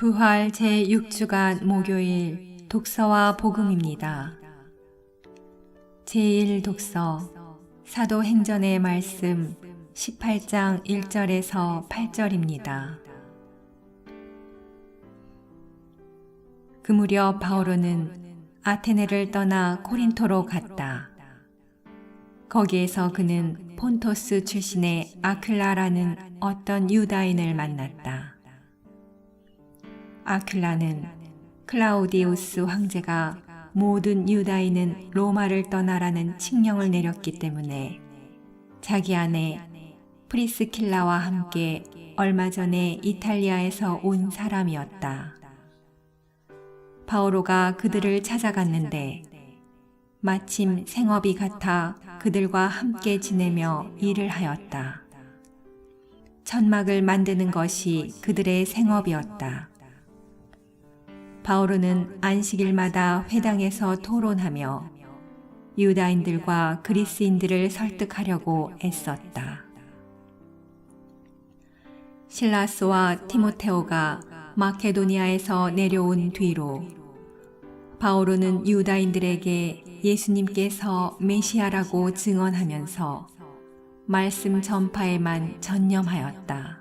부활 제6주간 목요일 독서와 복음입니다. 제1 독서 사도행전의 말씀 18장 1절에서 8절입니다. 그 무렵 바오로는 아테네를 떠나 코린토로 갔다. 거기에서 그는 폰토스 출신의 아클라라는 어떤 유다인을 만났다. 아클라는 클라우디우스 황제가 모든 유다인은 로마를 떠나라는 칙령을 내렸기 때문에 자기 아내 프리스킬라와 함께 얼마 전에 이탈리아에서 온 사람이었다. 바오로가 그들을 찾아갔는데 마침 생업이 같아 그들과 함께 지내며 일을 하였다. 천막을 만드는 것이 그들의 생업이었다. 바오로는 안식일마다 회당에서 토론하며 유다인들과 그리스인들을 설득하려고 애썼다. 실라스와 티모테오가 마케도니아에서 내려온 뒤로 바오로는 유다인들에게 예수님께서 메시아라고 증언하면서 말씀 전파에만 전념하였다.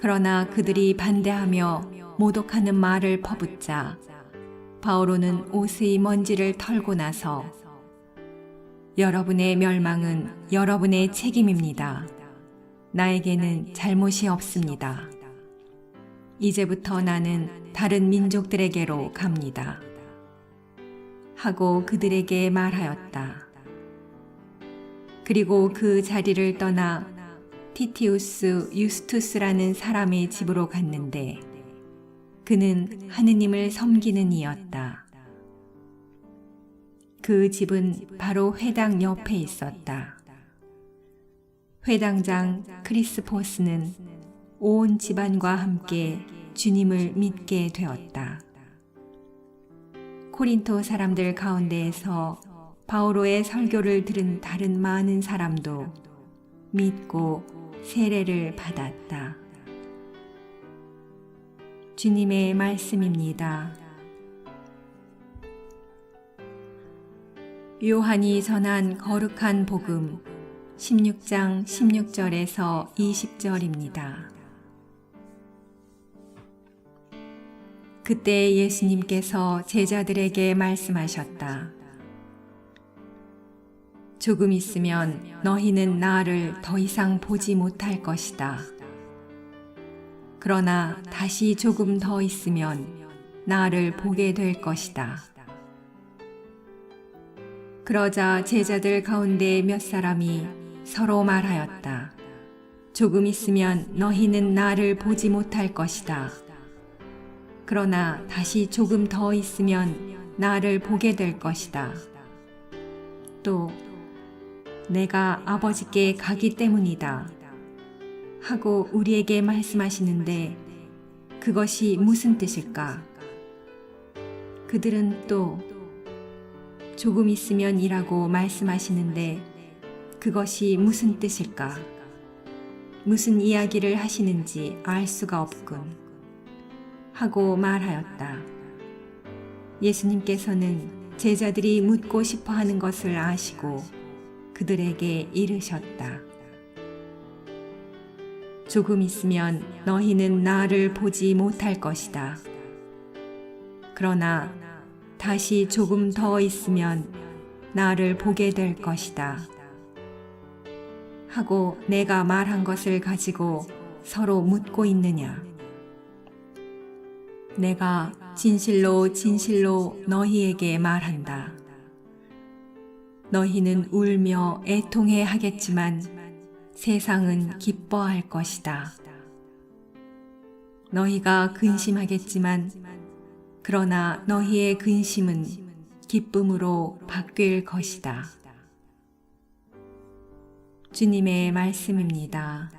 그러나 그들이 반대하며 모독하는 말을 퍼붓자 바오로는 옷의 먼지를 털고 나서 여러분의 멸망은 여러분의 책임입니다. 나에게는 잘못이 없습니다. 이제부터 나는 다른 민족들에게로 갑니다. 하고 그들에게 말하였다. 그리고 그 자리를 떠나 티티우스 유스투스라는 사람의 집으로 갔는데 그는 하느님을 섬기는 이였다. 그 집은 바로 회당 옆에 있었다. 회당장 크리스포스는 온 집안과 함께 주님을 믿게 되었다. 코린토 사람들 가운데에서 바오로의 설교를 들은 다른 많은 사람도 믿고 세례를 받았다. 주님의 말씀입니다. 요한이 전한 거룩한 복음 16장 16절에서 20절입니다. 그때 예수님께서 제자들에게 말씀하셨다. 조금 있으면 너희는 나를 더 이상 보지 못할 것이다. 그러나 다시 조금 더 있으면 나를 보게 될 것이다. 그러자 제자들 가운데 몇 사람이 서로 말하였다. 조금 있으면 너희는 나를 보지 못할 것이다. 그러나 다시 조금 더 있으면 나를 보게 될 것이다. 또 내가 아버지께 가기 때문이다. 하고 우리에게 말씀하시는데 그것이 무슨 뜻일까? 그들은 또 조금 있으면 이라고 말씀하시는데 그것이 무슨 뜻일까? 무슨 이야기를 하시는지 알 수가 없군. 하고 말하였다. 예수님께서는 제자들이 묻고 싶어 하는 것을 아시고 그들에게 이르셨다. 조금 있으면 너희는 나를 보지 못할 것이다. 그러나 다시 조금 더 있으면 나를 보게 될 것이다. 하고 내가 말한 것을 가지고 서로 묻고 있느냐? 내가 진실로 진실로 너희에게 말한다. 너희는 울며 애통해 하겠지만 세상은 기뻐할 것이다. 너희가 근심하겠지만 그러나 너희의 근심은 기쁨으로 바뀔 것이다. 주님의 말씀입니다.